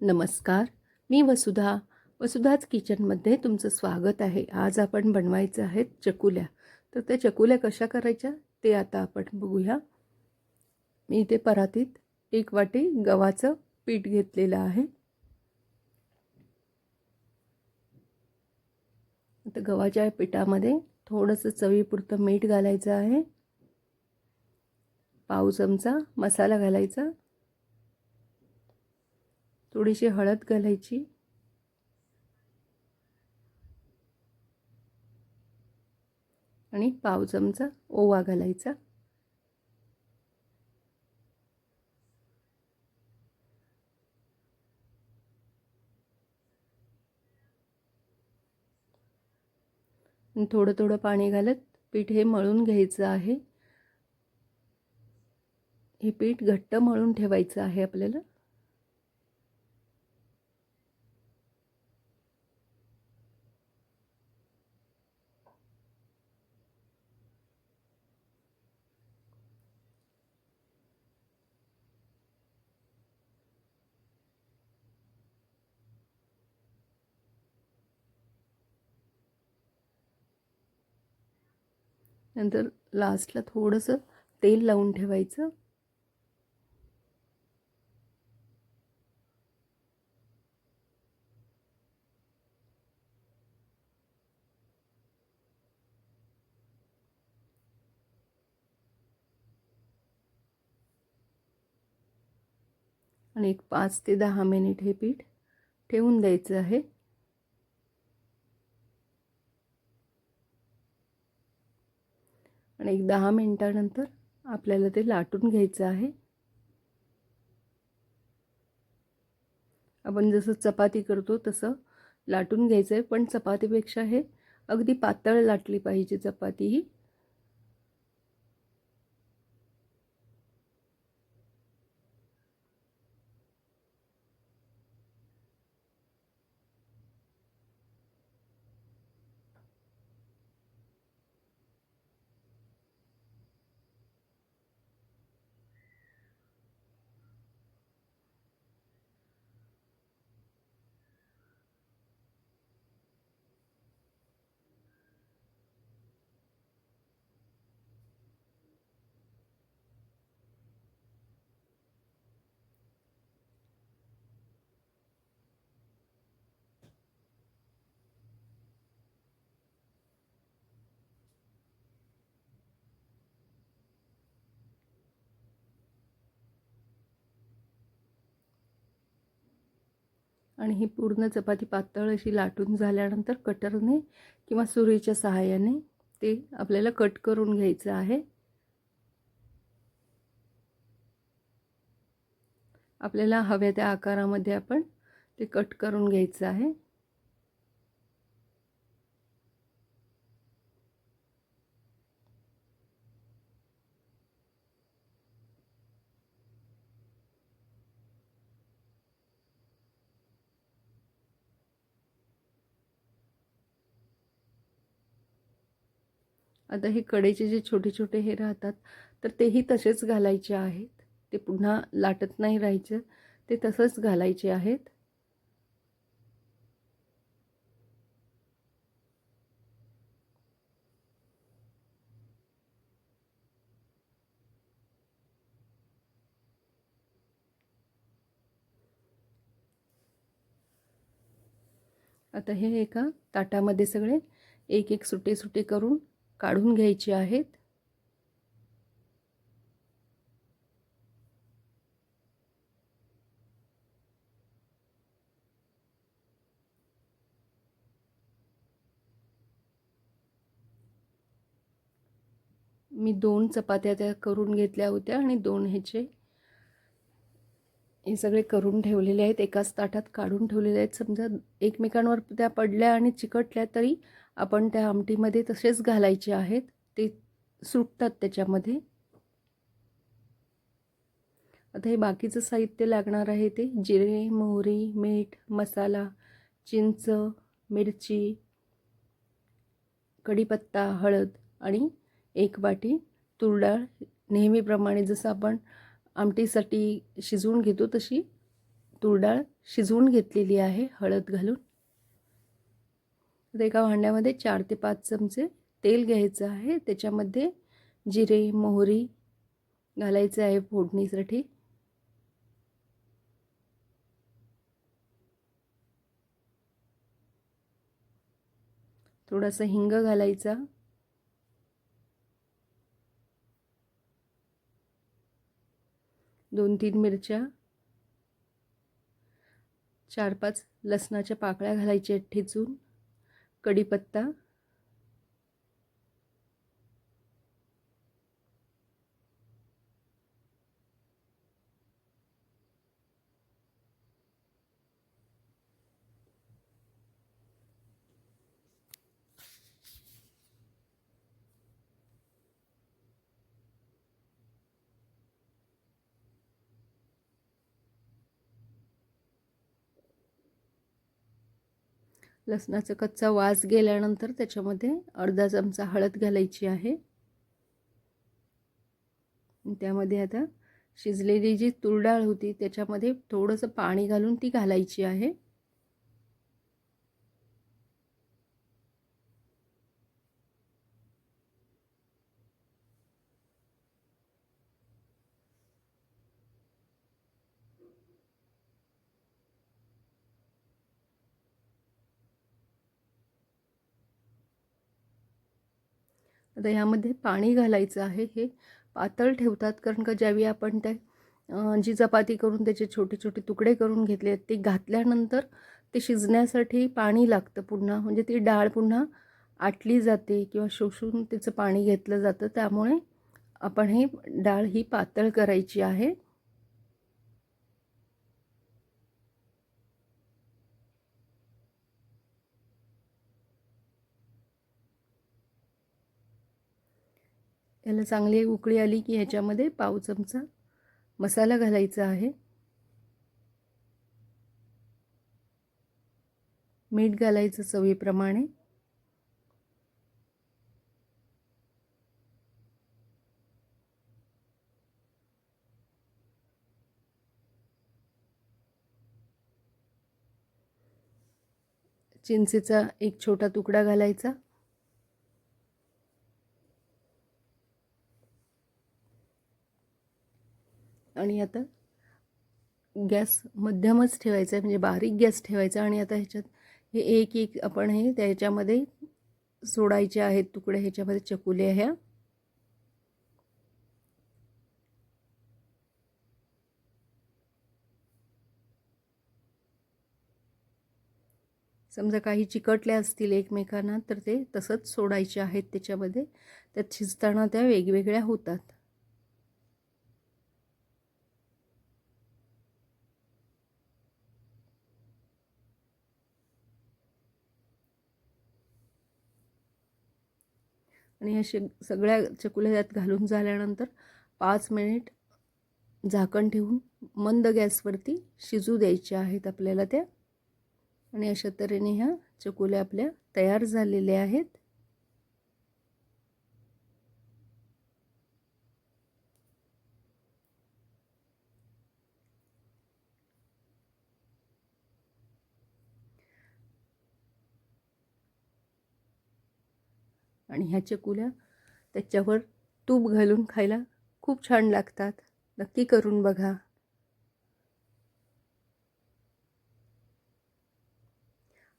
नमस्कार मी वसुधा. वसुधाच किचनमध्ये तुमचं स्वागत आहे. आज आपण बनवायचं आहेत चकुल्या. तर त्या चकुल्या कशा करायच्या ते आता आपण बघूया. मी इथे परातीत एक वाटी गव्हाचं पीठ घेतलेलं आहे. आता गव्हाच्या पिठामध्ये थोडंसं चवीपुरतं मीठ घालायचं आहे. पाव चमचा मसाला घालायचा. थोडीशी हळद घालायची. आणि पाव चमचा ओवा घालायचा. थोडं थोडं पाणी घालत पीठ हे मळून घ्यायचं आहे. हे पीठ घट्ट मळून ठेवायचं आहे आपल्याला. नंतर लास्टला थोडंसं तेल लावून ठेवायचं. आणि एक पाच ते दहा मिनिट हे पीठ ठेवून द्यायचं आहे. आणि एक दहा मिनटानंतर आपल्याला ते लाटून घ्यायचं आहे. आपण जसं चपाती करतो तसं लाटून घ्यायचं आहे पण चपातीपेक्षा हे अगदी पातळ लाटली पाहिजे चपाती ही. आणि ही पूर्ण चपाती पातळ अशी लाटून झाल्यानंतर कटरने किंवा सुरीच्या सहाय्याने ते आपल्याला कट करून घ्यायचं आहे. आपल्याला हव्या त्या आकारामध्ये आपण ते कट करून घ्यायचं आहे. आता हे कडेचे जे छोटे छोटे हे राहतात तर तेही तसेच घालायचे आहेत. ते पुन्हा लाटत नाही राहायचं. ते तसंच घालायचे आहेत. आता हे एका ताटामध्ये सगळे एक एक सुटे सुटे करून काढून घ्यायची आहेत. मी दोन चपात्या त्या करून घेतल्या होत्या आणि दोन ह्याचे हे सगळे करून ठेवलेले आहेत एकाच ताटात काढून ठेवलेले आहेत. समजा एकमेकांवर त्या पडल्या आणि चिकटल्या तरी आपण त्या आमटीमध्ये तसेच घालायचे आहेत. ते सुटतात त्याच्यामध्ये. आता हे बाकीचं साहित्य लागणार आहे ते. जिरे मोहरी मीठ मसाला चिंच मिरची कढीपत्ता हळद आणि एक वाटी तूर डाळ. नेहमीप्रमाणे जसं आपण आमटीसाठी शिजवून घेतो तशी. तूर डाळ शिजवून घेतलेली आहे हळद घालून. तर एका भांड्यामध्ये चार ते पाच चमचे तेल घ्यायचं आहे. त्याच्यामध्ये जिरे मोहरी घालायचं आहे फोडणीसाठी. थोडासा हिंग घालायचा. दोन तीन मिरच्या चार पाच लसणाच्या पाकळ्या घालायच्या ठेचून कढीपत्ता लसणाचा कच्चा वास गेल्यानंतर त्याच्यामध्ये अर्धा चमचा हळद घालायची आहे. त्यामध्ये आता शिजलेली जी तूर डाळ होती त्याच्यामध्ये थोडंसं पाणी घालून ती घालायची आहे. आता ह्यामध्ये पाणी घालायचं आहे. हे पातळ ठेवतात कारण का ज्यावेळी आपण त्या जी चपाती करून त्याचे छोटे छोटे तुकडे करून घेतले आहेत ते घातल्यानंतर ते शिजण्यासाठी पाणी लागतं पुन्हा. म्हणजे ती डाळ पुन्हा आटली जाते किंवा शोषून त्याचं पाणी घेतलं जातं. त्यामुळे आपण हे डाळ ही पातळ करायची आहे. याला चांगली उकळी आली की ह्याच्यामध्ये पाव चमचा मसाला घालायचा आहे. मीठ घालायचं चवीप्रमाणे. चिंचेचा एक छोटा तुकडा घालायचा. आणि आता गॅस मध्यमच ठेवायचा आहे म्हणजे बारीक गॅस ठेवायचा आणि आता ह्याच्यात हे एक एक आपण हे त्याच्यामध्ये सोडायचे आहेत तुकडे ह्याच्यामध्ये चकुल्या ह्या. समजा काही चिकटल्या असतील एकमेकांना तर ते तसंच सोडायचे आहेत त्याच्यामध्ये. त्यात शिजताना त्या वेगवेगळ्या होतात. आणि असे सगळ्या चकुल्या त्यात घालून झाल्यानंतर पाच मिनिट झाकण ठेवून मंद गॅसवरती शिजू द्यायच्या आहेत आपल्याला त्या. आणि अशा तऱ्हेने ह्या चकुल्या आपल्या तयार झालेल्या आहेत. आणि ह्या चकुल्या त्याच्यावर तूप घालून खायला खूप छान लागतात. नक्की करून बघा.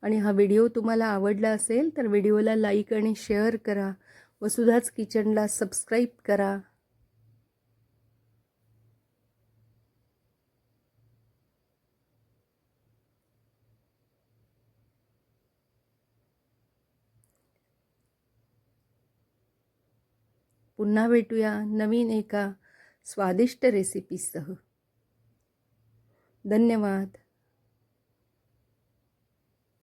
आणि हा व्हिडिओ तुम्हाला आवडला असेल तर व्हिडिओला लाईक आणि शेअर करा. वसुधाच किचनला सबस्क्राईब करा. पुन्हा भेटूया नवीन एका स्वादिष्ट रेसिपीसह धन्यवाद.